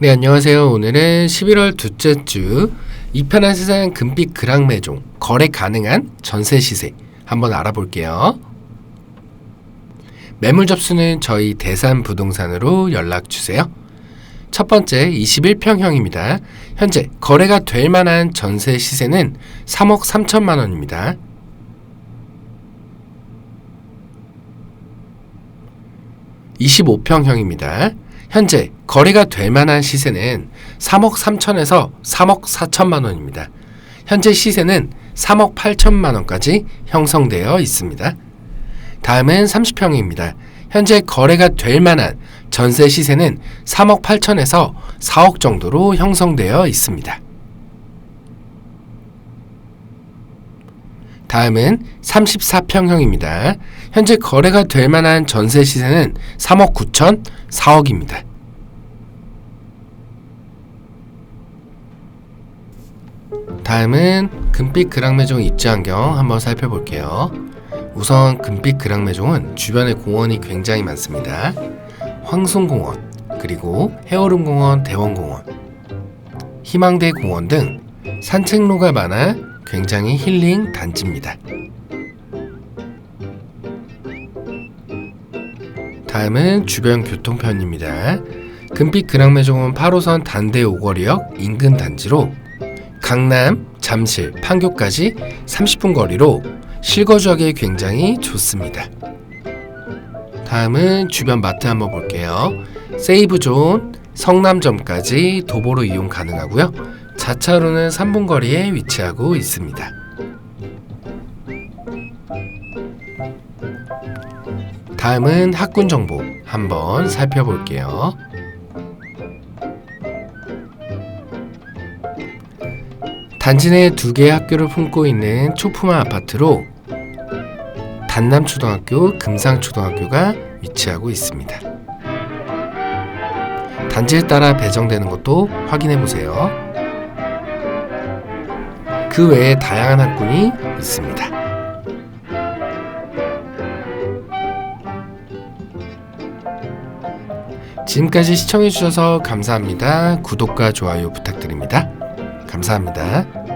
네, 안녕하세요. 오늘은 11월 둘째 주 이편한 세상 금빛 그랑 매종 거래 가능한 전세 시세 한번 알아볼게요. 매물 접수는 저희 대산 부동산으로 연락 주세요. 첫 번째 21평형입니다. 현재 거래가 될 만한 전세 시세는 3억 3천만 원입니다. (25평형입니다) 현재 거래가 될 만한 시세는 3억 3천에서 3억 4천만 원입니다. 현재 시세는 3억 8천만 원까지 형성되어 있습니다. 다음은 30평입니다. 현재 거래가 될 만한 전세 시세는 3억 8천에서 4억 정도로 형성되어 있습니다. 다음은 34평형입니다. 현재 거래가 될 만한 전세 시세는 3억 9천, 4억입니다. 다음은 금빛 그랑매종 입지 환경 한번 살펴볼게요. 우선 금빛 그랑매종은 주변에 공원이 굉장히 많습니다. 황송공원, 그리고 해오름공원, 대원공원, 희망대 공원 등 산책로가 많아 굉장히 힐링 단지입니다. 다음은 주변 교통편입니다. 금빛 그랑매종은 8호선 단대 오거리역 인근 단지로 강남, 잠실, 판교까지 30분 거리로 실거주하기 굉장히 좋습니다. 다음은 주변 마트 한번 볼게요. 세이브존, 성남점까지 도보로 이용 가능하고요. 자차로는 3분 거리에 위치하고 있습니다. 다음은 학군 정보 한번 살펴볼게요. 단지 내 두 개의 학교를 품고 있는 초품화 아파트로 단남초등학교, 금상초등학교가 위치하고 있습니다. 단지에 따라 배정되는 것도 확인해 보세요. 그 외에 다양한 학군이 있습니다. 지금까지 시청해 주셔서 감사합니다. 구독과 좋아요 부탁드립니다. 감사합니다.